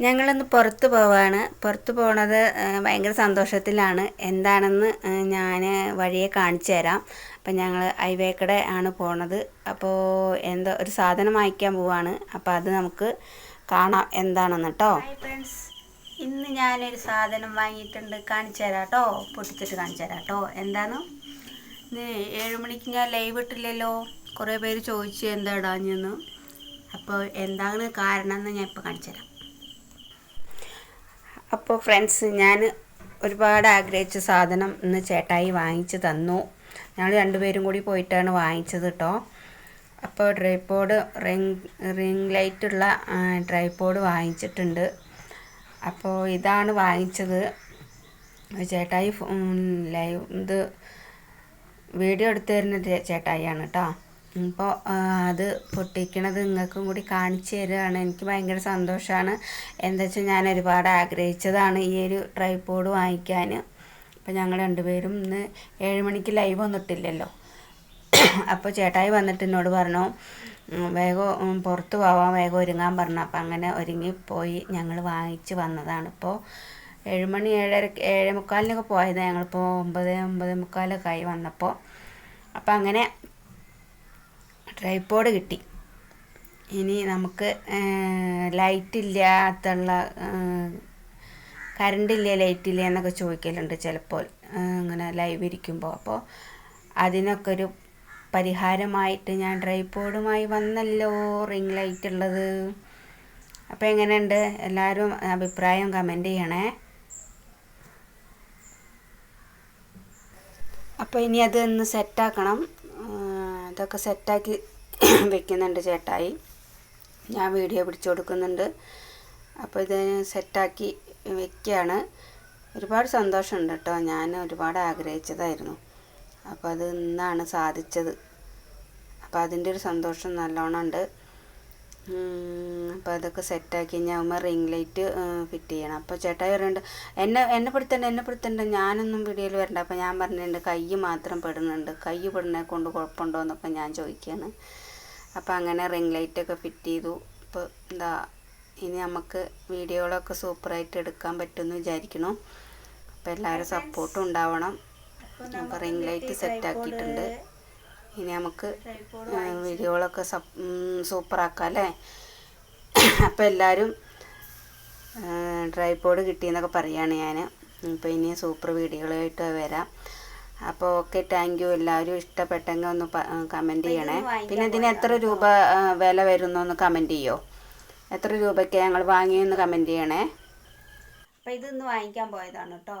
ഞങ്ങളിന്ന് പുറത്ത് പോവാണ്. പുറത്ത് പോണത് ഭയങ്കര സന്തോഷത്തിലാണ്. എന്താണെന്ന് ഞാൻ വഴിയെ കാണിച്ചു തരാം. അപ്പം ഞങ്ങൾ ഹൈവേക്കടെ ആണ് പോണത്. അപ്പോൾ എന്തോ ഒരു സാധനം വാങ്ങിക്കാൻ പോവാണ്. അപ്പോൾ അത് നമുക്ക് കാണാം എന്താണെന്ന് കേട്ടോ ഫ്രണ്ട്സ് ഇന്ന് ഞാനൊരു സാധനം വാങ്ങിയിട്ടുണ്ട്. കാണിച്ചു തരാം കേട്ടോ പൊട്ടിച്ചിട്ട് കാണിച്ചു തരാം കേട്ടോ എന്താണ്? ഇന്ന് മണിക്ക് ഞാൻ ലൈവ് ഇട്ടില്ലല്ലോ. കുറേ പേര് ചോദിച്ചു എന്താ ഇടാഞ്ഞെന്ന് അപ്പോൾ എന്താണ് കാരണം എന്ന് ഞാൻ ഇപ്പോൾ കാണിച്ചു തരാം. അപ്പോൾ ഫ്രണ്ട്സ് ഞാൻ ഒരുപാട് ആഗ്രഹിച്ച സാധനം ഇന്ന് ചേട്ടായി വാങ്ങിച്ച് തന്നു. ഞങ്ങൾ രണ്ടുപേരും കൂടി പോയിട്ടാണ് വാങ്ങിച്ചത് കേട്ടോ അപ്പോൾ ട്രൈപ്പോഡ് റിങ് റിങ് ലൈറ്റുള്ള ട്രൈപോഡ് വാങ്ങിച്ചിട്ടുണ്ട്. അപ്പോൾ ഇതാണ് വാങ്ങിച്ചത്. ചേട്ടായി ലൈവ് ഇത് വീഡിയോ എടുത്തു തരുന്ന ചേട്ടായിയാണ് കേട്ടോ അപ്പോൾ അത് പൊട്ടിക്കണത് നിങ്ങൾക്കും കൂടി കാണിച്ചു തരികയാണ് എനിക്ക് ഭയങ്കര സന്തോഷമാണ് എന്താ വെച്ചാൽ ഞാൻ ഒരുപാട് ആഗ്രഹിച്ചതാണ് ഈ ഒരു ട്രൈപോഡ് വാങ്ങിക്കാൻ അപ്പോൾ ഞങ്ങൾ രണ്ടുപേരും ഇന്ന് ഏഴ് മണിക്ക് ലൈവ് വന്നിട്ടില്ലല്ലോ. അപ്പോൾ ചേട്ടായി വന്നിട്ട് എന്നോട് പറഞ്ഞു വേഗം പുറത്ത് പോവാൻ വേഗം ഒരുങ്ങാൻ പറഞ്ഞു. അപ്പം അങ്ങനെ ഒരുങ്ങി പോയി ഞങ്ങൾ വാങ്ങിച്ച് വന്നതാണ്. ഇപ്പോൾ ഏഴുമണി ഏഴര ഏഴേ മുക്കാലിനൊക്കെ പോയത് ഞങ്ങളിപ്പോൾ ഒമ്പത് ഒമ്പത് മുക്കാലൊക്കെ ആയി വന്നപ്പോൾ അപ്പം അങ്ങനെ ട്രൈപ്പോഡ് കിട്ടി. ഇനി നമുക്ക് ലൈറ്റ് ഇല്ലാത്തുള്ള കറണ്ട് ഇല്ല ലൈറ്റ് എന്നൊക്കെ ചോദിക്കലുണ്ട് ചിലപ്പോൾ ഇങ്ങനെ ലൈവ് ഇരിക്കുമ്പോൾ അപ്പോൾ അതിനൊക്കെ ഒരു പരിഹാരമായിട്ട് ഞാൻ ട്രൈപ്പോഡുമായി വന്നല്ലോ റിംഗ് ലൈറ്റ് ഉള്ളത്. അപ്പോൾ എങ്ങനെയുണ്ട്? എല്ലാവരും അഭിപ്രായം കമന്റ് ചെയ്യണേ. അപ്പോൾ ഇനി അതൊന്ന് സെറ്റാക്കണം അതൊക്കെ സെറ്റാക്കി വെക്കുന്നുണ്ട് ചേട്ടായി. ഞാൻ വീഡിയോ പിടിച്ചു കൊടുക്കുന്നുണ്ട്. അപ്പോൾ ഇത് സെറ്റാക്കി വെക്കുകയാണ്. ഒരുപാട് സന്തോഷമുണ്ട് കേട്ടോ. ഞാൻ ഒരുപാട് ആഗ്രഹിച്ചതായിരുന്നു. അപ്പോൾ അത് ഇന്നാണ് സാധിച്ചത്. അപ്പോൾ അതിന്റെ ഒരു സന്തോഷം നല്ലോണം ഉണ്ട്. അപ്പോൾ അതൊക്കെ സെറ്റാക്കി ഞാൻ റിംഗ് ലൈറ്റ് ഫിറ്റ് ചെയ്യണം. അപ്പോൾ ചേട്ടായി പറയുന്നുണ്ട് എന്നെ എന്നെ പിടുത്തണ്ട എന്നെ പിടുത്തണ്ട. ഞാനൊന്നും വീഡിയോയിൽ വരണ്ട. അപ്പോൾ ഞാൻ പറഞ്ഞിട്ടുണ്ട് കൈ മാത്രം പെടുന്നുണ്ട്. കൈ പെടുന്നതിനെ കൊണ്ട് കുഴപ്പമുണ്ടോ? എന്നൊക്കെ ഞാൻ ചോദിക്കുകയാണ് അപ്പോൾ അങ്ങനെ റിംഗ് ലൈറ്റൊക്കെ ഫിറ്റ് ചെയ്തു. ഇപ്പോൾ എന്താ ഇനി നമുക്ക് വീഡിയോകളൊക്കെ സൂപ്പറായിട്ട് എടുക്കാൻ പറ്റുമെന്ന് വിചാരിക്കണു അപ്പോൾ എല്ലാവരും സപ്പോർട്ടും ഉണ്ടാവണം. അപ്പോൾ റിംഗ് ലൈറ്റ് സെറ്റാക്കിയിട്ടുണ്ട് ഇനി നമുക്ക് വീഡിയോകളൊക്കെ സൂപ്പറാക്കാം അല്ലേ അപ്പോൾ എല്ലാവരും ട്രൈപോഡ് കിട്ടിയെന്നൊക്കെ പറയുകയാണ് ഞാൻ അപ്പോൾ ഇനി സൂപ്പർ വീഡിയോകളായിട്ട് വരാം. അപ്പോൾ ഓക്കെ താങ്ക് യു എല്ലാവരും ഇഷ്ടപ്പെട്ടെങ്കിൽ ഒന്ന് കമന്റ് ചെയ്യണേ. പിന്നെ ഇതിന് എത്ര രൂപ വില വരുന്നൊന്ന് കമന്റ് ചെയ്യോ? എത്ര രൂപയ്ക്ക് ഞങ്ങൾ വാങ്ങിയെന്ന് കമന്റ് ചെയ്യണേ? അപ്പോൾ ഇതൊന്ന് വാങ്ങിക്കാൻ പോയതാണ് കേട്ടോ